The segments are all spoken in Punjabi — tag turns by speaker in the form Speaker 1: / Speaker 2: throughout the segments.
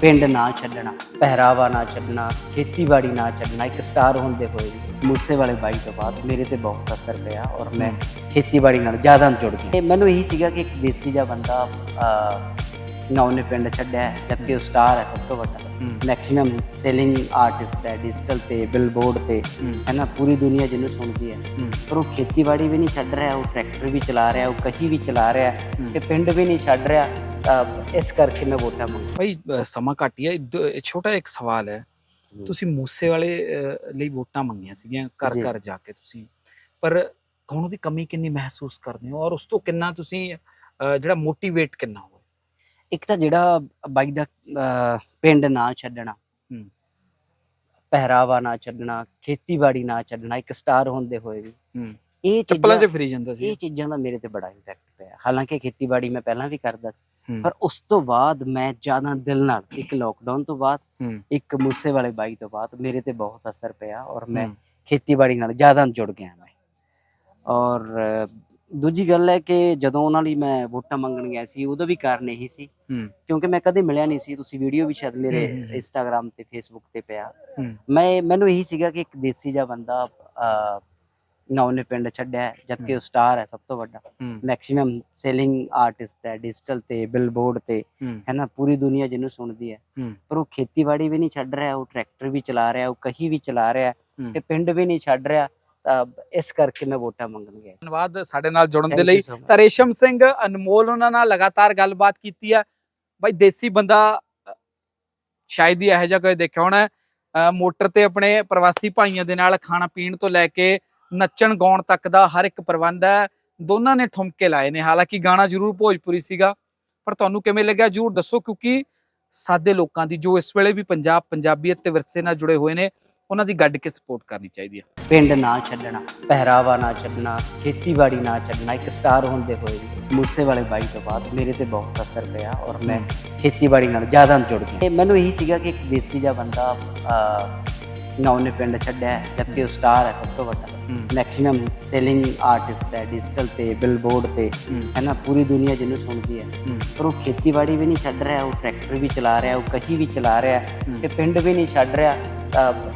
Speaker 1: ਪਿੰਡ ਨਾ ਛੱਡਣਾ ਪਹਿਰਾਵਾ ਨਾ ਛੱਡਣਾ ਖੇਤੀਬਾੜੀ ਨਾ ਛੱਡਣਾ ਇੱਕ ਸਟਾਰ ਹੁੰਦੇ ਹੋਏ ਮੂਸੇ ਵਾਲੇ ਬਾਈ ਤੋਂ ਬਾਅਦ ਮੇਰੇ ਤੇ ਬਹੁਤ ਅਸਰ ਪਿਆ ਔਰ ਮੈਂ ਖੇਤੀਬਾੜੀ ਨਾਲ ਜ਼ਿਆਦਾ ਜੁੜ ਗਿਆ। ਤੇ ਮੈਨੂੰ ਇਹੀ ਸੀਗਾ ਕਿ ਇੱਕ ਦੇਸੀ ਜਿਹਾ ਬੰਦਾ ਨਾ ਉਹਨੇ ਪਿੰਡ ਛੱਡਿਆ ਜਦਕਿ ਉਹ ਸਟਾਰ ਹੈ ਸਭ ਤੋਂ ਵੱਡਾ। ਮੈਕਸਿਮਮ ਸੇਲਿੰਗ ਆਰਟਿਸਟ ਹੈ ਡਿਜੀਟਲ ਤੇ ਬਿਲਬੋਰਡ ਤੇ ਹੈ। ਨਾ ਪੂਰੀ ਦੁਨੀਆ ਜਿਹਨੂੰ ਸੁਣਦੀ ਹੈ। ਪਰ ਉਹ ਖੇਤੀਬਾੜੀ ਵੀ ਨਹੀਂ ਛੱਡ ਰਿਹਾ ਉਹ ਟਰੈਕਟਰ ਵੀ ਚਲਾ ਰਿਹਾ ਉਹ ਕਹੀ ਵੀ ਚਲਾ ਰਿਹਾ ਤੇ ਪਿੰਡ ਵੀ ਨਹੀਂ ਛੱਡ ਰਿਹਾ। ਇਸ ਕਰਕੇ ਮੈਂ ਵੋਟਾਂ ਮੰਗੀ
Speaker 2: ਭਾਈ ਸਮਾਂ ਘੱਟ ਹੀ ਹੈ। ਦ- ਇਹ ਛੋਟਾ ਇੱਕ ਸਵਾਲ ਹੈ। ਤੁਸੀਂ ਮੂਸੇ ਵਾਲੇ ਲਈ ਵੋਟਾਂ ਮੰਗੀਆਂ ਸੀਗੀਆਂ ਘਰ। ਘਰ ਜਾ ਕੇ ਤੁਸੀਂ। ਪਰ ਹੁਣ ਉਹਦੀ ਕਮੀ ਕਿੰਨੀ ਮਹਿਸੂਸ ਕਰਦੇ ਹੋ? ਔਰ ਉਸ ਤੋਂ ਕਿੰਨਾ ਤੁਸੀਂ ਜਿਹੜਾ ਮੋਟੀਵੇਟ ਕਿੰਨਾ ਹੋਏ
Speaker 1: ਇੱਕ ਤਾਂ ਜਿਹੜਾ ਬਾਈ ਦਾ ਪਿੰਡ ਨਾ ਛੱਡਣਾ
Speaker 2: ਹੂੰ।
Speaker 1: ਪਹਿਰਾਵਾ ਨਾ ਛੱਡਣਾ ਖੇਤੀਬਾੜੀ ਨਾ ਛੱਡਣਾ ਇੱਕ ਸਟਾਰ ਹੁੰਦੇ ਹੋਏ ਵੀ।
Speaker 2: ਹੂੰ।
Speaker 1: ਇਹ
Speaker 2: ਚੱਪਲਾਂ 'ਚ ਫਿਰੀ ਜਾਂਦਾ ਸੀ
Speaker 1: ਇਹ ਚੀਜ਼ਾਂ ਦਾ ਮੇਰੇ ਤੇ ਬੜਾ ਇੰਪੈਕਟ ਪਿਆ ਹਾਲਾਂਕਿ ਖੇਤੀਬਾੜੀ ਮੈਂ ਪਹਿਲਾਂ ਵੀ ਕਰਦਾ ਸੀ। ਪਰ ਉਸ ਤੋਂ ਬਾਅਦ ਮੈਂ ਜ਼ਿਆਦਾ ਦਿਲ ਨਾਲ ਇੱਕ ਲੋਕਡਾਊਨ ਤੋਂ ਬਾਅਦ। ਇੱਕ ਮੂਸੇ ਵਾਲੇ ਬਾਈ ਤੋਂ ਬਾਅਦ ਮੇਰੇ ਤੇ ਬਹੁਤ ਅਸਰ ਪਿਆ ਔਰ ਮੈਂ। ਖੇਤੀਬਾੜੀ ਨਾਲ ਜ਼ਿਆਦਾ ਜੁੜ ਗਿਆ ਮੈਂ ਔਰ ਦੂਜੀ ਗੱਲ ਹੈ ਕਿ ਜਦੋਂ ਉਹਨਾਂ ਲਈ ਮੈਂ ਵੋਟਾਂ ਮੰਗਣ ਗਿਆ ਸੀ ਉਦੋਂ ਵੀ ਕਾਰਨ ਇਹੀ ਸੀ। ਕਿਉਂਕਿ ਮੈਂ ਕਦੇ ਮਿਲਿਆ ਨਹੀਂ ਸੀ ਤੁਸੀਂ ਵੀਡੀਓ ਵੀ ਸ਼ਾਇਦ ਮੇਰੇ। ਇੰਸਟਾਗ੍ਰam ਤੇ ਫੇਸਬੁੱਕ ਤੇ ਪਿਆ। ਮੈਂ ਮੈਨੂੰ ਇਹੀ ਸੀਗਾ ਕਿ ਇੱਕ ਦੇਸੀ ਜਿਹਾ ਬੰਦਾ ਨਾ ਉਹਨੇ ਪਿੰਡ ਛੱਡਿਆ ਹੈ, ਜਦਕਿ ਉਹ ਸਟਾਰ ਹੈ ਸਭ ਤੋਂ ਵੱਡਾ
Speaker 2: ਹੂੰ।
Speaker 1: ਮੈਕਸਿਮਮ ਸੇਲਿੰਗ ਆਰਟਿਸਟ ਹੈ ਡਿਜੀਟਲ ਤੇ ਬਿਲਬੋਰਡ ਤੇ
Speaker 2: ਹੂੰ।
Speaker 1: ਹੈ ਨਾ ਪੂਰੀ ਦੁਨੀਆ ਜਿਹਨੂੰ ਸੁਣਦੀ ਹੈ
Speaker 2: ਹੂੰ।
Speaker 1: ਪਰ ਉਹ ਖੇਤੀਬਾੜੀ ਵੀ ਨਹੀਂ ਛੱਡ ਰਿਹਾ ਉਹ ਟਰੈਕਟਰ ਵੀ ਚਲਾ ਰਿਹਾ ਉਹ ਕਹੀ ਵੀ ਚਲਾ ਰਿਹਾ
Speaker 2: ਹੂੰ।
Speaker 1: ਤੇ ਪਿੰਡ ਵੀ ਨਹੀਂ ਛੱਡ ਰਿਹਾ ਤਾਂ ਇਸ ਕਰਕੇ ਮੈਂ ਵੋਟਾਂ ਮੰਗਣ ਗਿਆ
Speaker 2: ਧੰਨਵਾਦ ਸਾਡੇ ਨਾਲ ਜੁੜਨ ਦੇ
Speaker 1: Thank you
Speaker 2: ਲਈ
Speaker 1: so much.
Speaker 2: ਤਾਂ ਰੇਸ਼ਮ ਸਿੰਘ ਅਨਮੋਲ ਉਹਨਾਂ ਨਾਲ ਲਗਾਤਾਰ ਗੱਲਬਾਤ ਕੀਤੀ ਹੈ ਬਾਈ ਦੇਸੀ ਬੰਦਾ ਅ, ਸ਼ਾਇਦ ਹੀ ਇਹੋ ਜਿਹਾ ਕੋਈ ਦੇਖਿਆ ਹੋਣਾ। ਅ, ਮੋਟਰ ਤੇ ਆਪਣੇ ਪ੍ਰਵਾਸੀ ਭਾਈਆਂ ਦੇ ਨਾਲ ਖਾਣਾ ਪੀਣ ਤੋਂ ਲੈ ਕੇ ਨੱਚਣ ਗਾਉਣ ਤੱਕ ਦਾ ਹਰ ਇੱਕ ਪ੍ਰਬੰਧ ਹੈ। ਦੋਨਾਂ ਨੇ ਠੁਮਕੇ ਲਾਏ ਨੇ। ਹਾਲਾਂਕਿ ਗਾਣਾ ਜ਼ਰੂਰ ਭੋਜਪੁਰੀ ਸੀਗਾ ਪਰ ਤੁਹਾਨੂੰ ਕਿਵੇਂ ਲੱਗਿਆ ਜ਼ਰੂਰ ਦੱਸੋ ਕਿਉਂਕਿ ਸਾਦੇ ਲੋਕਾਂ ਦੀ ਜੋ ਇਸ ਵੇਲੇ ਵੀ ਪੰਜਾਬ ਪੰਜਾਬੀਅਤ ਤੇ ਵਿਰਸੇ ਨਾਲ ਜੁੜੇ ਹੋਏ ਨੇ ਉਹਨਾਂ ਦੀ ਗੱਡ ਕੇ ਸਪੋਰਟ ਕਰਨੀ ਚਾਹੀਦੀ ਹੈ।
Speaker 1: ਪਿੰਡ ਨਾ ਛੱਡਣਾ ਪਹਿਰਾਵਾ ਨਾ ਛੱਡਣਾ ਖੇਤੀਬਾੜੀ ਨਾ ਛੱਡਣਾ ਇੱਕ ਸਟਾਰ ਹੁੰਦੇ ਹੋਏ ਮੂਸੇ ਵਾਲੇ ਬਾਈ ਤੋਂ ਬਾਅਦ ਮੇਰੇ ਤੇ ਬਹੁਤ ਅਸਰ ਪਿਆ ਔਰ ਮੈਂ ਖੇਤੀਬਾੜੀ ਨਾਲ ਜ਼ਿਆਦਾ ਜੁੜ ਗਿਆ। ਤੇ ਮੈਨੂੰ ਇਹੀ ਸੀਗਾ ਕਿ ਇੱਕ ਦੇਸੀ ਜਿਹਾ ਬੰਦਾ ਨਾ ਉਹਨੇ ਪਿੰਡ ਛੱਡਿਆ ਹੈ, ਜਦਕਿ ਉਹ ਸਟਾਰ ਹੈ ਸਭ ਤੋਂ ਵੱਡਾ। ਮੈਕਸਿਮਮ ਸੇਲਿੰਗ ਆਰਟਿਸਟ ਹੈ ਡਿਜੀਟਲ ਤੇ ਬਿਲਬੋਰਡ ਤੇ ਹੈ। ਨਾ ਪੂਰੀ ਦੁਨੀਆ ਜਿਹਨੂੰ ਸੁਣਦੀ ਹੈ।
Speaker 2: ਹੂੰ।
Speaker 1: ਪਰ ਉਹ ਖੇਤੀਬਾੜੀ ਵੀ ਨਹੀਂ ਛੱਡ ਰਿਹਾ ਉਹ ਟਰੈਕਟਰ ਵੀ ਚਲਾ ਰਿਹਾ ਉਹ ਕਹੀ ਵੀ ਚਲਾ ਰਿਹਾ
Speaker 2: ਹੂੰ।
Speaker 1: ਤੇ ਪਿੰਡ ਵੀ ਨਹੀਂ ਛੱਡ ਰਿਹਾ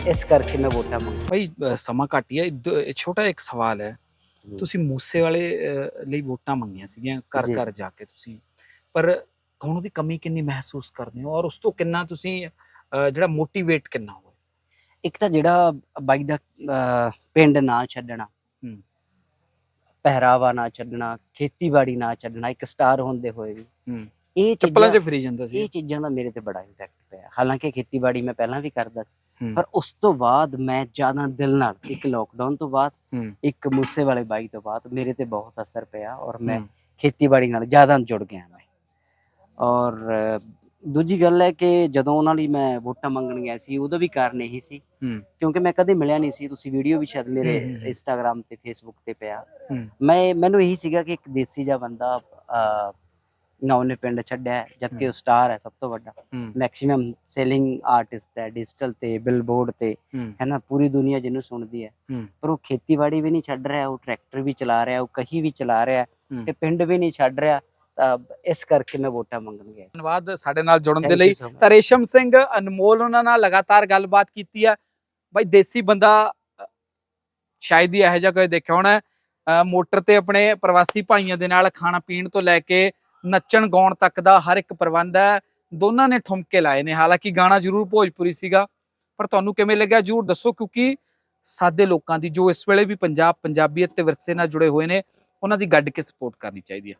Speaker 1: ਇਸ ਕਰਕੇ ਮੈਂ ਵੋਟਾਂ ਮੰਗੀ
Speaker 2: ਭਾਈ ਸਮਾਂ ਘੱਟ ਹੀ ਹੈ ਛੋਟਾ ਇੱਕ ਸਵਾਲ ਹੈ। ਤੁਸੀਂ ਮੂਸੇ ਵਾਲੇ ਲਈ ਵੋਟਾਂ ਮੰਗੀਆਂ ਸੀਗੀਆਂ ਘਰ। ਘਰ ਜਾ ਕੇ ਤੁਸੀਂ। ਪਰ ਹੁਣ ਉਹਦੀ ਕਮੀ ਕਿੰਨੀ ਮਹਿਸੂਸ ਕਰਦੇ ਹੋ? ਔਰ ਉਸ ਤੋਂ ਕਿੰਨਾ ਤੁਸੀਂ ਜਿਹੜਾ ਮੋਟੀਵੇਟ ਕਿੰਨਾ ਹੋਏ
Speaker 1: ਇੱਕ ਤਾਂ ਜਿਹੜਾ ਬਾਈ ਦਾ ਅਹ, ਪਿੰਡ ਨਾ ਛੱਡਣਾ
Speaker 2: ਹੂੰ।
Speaker 1: ਪਹਿਰਾਵਾ ਨਾ ਛੱਡਣਾ ਖੇਤੀਬਾੜੀ ਨਾ ਛੱਡਣਾ ਇੱਕ ਸਟਾਰ ਹੁੰਦੇ ਹੋਏ ਵੀ
Speaker 2: ਹੂੰ।
Speaker 1: ਇਹ
Speaker 2: ਚੱਪਲਾਂ 'ਚ
Speaker 1: ਚੀਜ਼ਾਂ
Speaker 2: ਫਿਰੀ ਜਾਂਦਾ ਸੀ
Speaker 1: ਇਹ ਚੀਜ਼ਾਂ ਦਾ ਮੇਰੇ ਤੇ ਬੜਾ ਇੰਪੈਕਟ ਪਿਆ ਹਾਲਾਂਕਿ ਖੇਤੀਬਾੜੀ ਮੈਂ ਪਹਿਲਾਂ ਵੀ ਕਰਦਾ ਸੀ
Speaker 2: ਹੂੰ।
Speaker 1: ਪਰ ਉਸ ਤੋਂ ਬਾਅਦ ਮੈਂ ਜ਼ਿਆਦਾ ਦਿਲ ਨਾਲ ਇੱਕ ਲੋਕਡਾਊਨ ਤੋਂ ਬਾਅਦ
Speaker 2: ਹੂੰ।
Speaker 1: ਇੱਕ ਮੂਸੇ ਵਾਲੇ ਬਾਈ ਤੋਂ ਬਾਅਦ ਮੇਰੇ ਤੇ ਬਹੁਤ ਅਸਰ ਪਿਆ ਔਰ ਮੈਂ
Speaker 2: ਹੂੰ।
Speaker 1: ਖੇਤੀਬਾੜੀ ਨਾਲ ਜ਼ਿਆਦਾ ਜੁੜ ਗਿਆ ਮੈਂ ਔਰ ਦੂਜੀ ਗੱਲ ਹੈ ਕਿ ਜਦੋਂ ਉਹਨਾਂ ਲਈ ਮੈਂ ਵੋਟਾਂ ਮੰਗਣ ਗਿਆ ਸੀ ਉਦੋਂ ਵੀ ਕਾਰਨ ਇਹੀ ਸੀ। ਕਿਉਂਕਿ ਮੈਂ ਕਦੇ ਮਿਲਿਆ ਨਹੀਂ ਸੀ ਤੁਸੀਂ ਵੀਡੀਓ ਵੀ ਸ਼ਾਇਦ ਮੇਰੇ। ਇੰਸਟਾਗ੍ਰam ਤੇ ਫੇਸਬੁੱਕ ਤੇ ਪਿਆ। ਮੈਂ ਮੈਨੂੰ ਇਹੀ ਸੀਗਾ ਕਿ ਇੱਕ ਦੇਸੀ ਜਿਹਾ ਬੰਦਾ ਨਾ ਉਹਨੇ ਪਿੰਡ ਛੱਡਿਆ ਹੈ, ਜਦਕਿ ਉਹ ਸਟਾਰ ਹੈ ਸਭ ਤੋਂ ਵੱਡਾ। ਮੈਕਸਿਮਮ ਸੇਲਿੰਗ ਆਰਟਿਸਟ ਹੈ ਡਿਜੀਟਲ ਤੇ ਬਿਲਬੋਰਡ ਤੇ
Speaker 2: ਹੂੰ।
Speaker 1: ਨਾ ਪੂਰੀ ਦੁਨੀਆ ਜਿਹਨੂੰ ਸੁਣਦੀ ਹੈ। ਪਰ ਉਹ ਖੇਤੀਬਾੜੀ ਵੀ ਨਹੀਂ ਛੱਡ ਰਿਹਾ ਉਹ ਟਰੈਕਟਰ ਵੀ ਚਲਾ ਰਿਹਾ ਉਹ ਕਹੀ ਵੀ ਚਲਾ ਰਿਹਾ। ਤੇ ਪਿੰਡ ਵੀ ਨਹੀਂ ਛੱਡ ਰਿਹਾ ਤਾਂ ਇਸ ਕਰਕੇ ਮੈਂ ਵੋਟਾਂ ਮੰਗਣ ਗਿਆ।
Speaker 2: ਧੰਨਵਾਦ ਸਾਡੇ ਨਾਲ ਜੁੜਨ ਦੇ ਲਈ. ਤਾਂ ਰੇਸ਼ਮ ਸਿੰਘ ਅਨਮੋਲ ਉਹਨਾਂ ਨਾਲ ਲਗਾਤਾਰ ਗੱਲਬਾਤ ਕੀਤੀ ਹੈ ਬਾਈ ਦੇਸੀ ਬੰਦਾ ਸ਼ਾਇਦ ਹੀ ਇਹੋ ਜਿਹਾ ਕੋਈ ਦੇਖਿਆ ਹੋਣਾ। ਮੋਟਰ ਤੇ ਆਪਣੇ ਪ੍ਰਵਾਸੀ ਭਾਈਆਂ ਦੇ ਨਾਲ ਖਾਣਾ ਪੀਣ ਤੋਂ ਲੈ ਕੇ ਨੱਚਣ ਗਾਉਣ ਤੱਕ ਦਾ ਹਰ ਇੱਕ ਪ੍ਰਬੰਧ ਹੈ। ਦੋਨਾਂ ਨੇ ਠੁਮਕੇ ਲਾਏ ਨੇ। ਹਾਲਾਂਕਿ ਗਾਣਾ ਜ਼ਰੂਰ ਭੋਜਪੁਰੀ ਸੀਗਾ ਪਰ ਤੁਹਾਨੂੰ ਕਿਵੇਂ ਲੱਗਿਆ ਜ਼ਰੂਰ ਦੱਸੋ ਕਿਉਂਕਿ ਸਾਦੇ ਲੋਕਾਂ ਦੀ ਜੋ ਇਸ ਵੇਲੇ ਵੀ ਪੰਜਾਬ ਪੰਜਾਬੀਅਤ ਤੇ ਵਿਰਸੇ ਨਾਲ ਜੁੜੇ ਹੋਏ ਨੇ ਉਹਨਾਂ ਦੀ ਗੱਡ ਕੇ ਸਪੋਰਟ ਕਰਨੀ ਚਾਹੀਦੀ ਹੈ।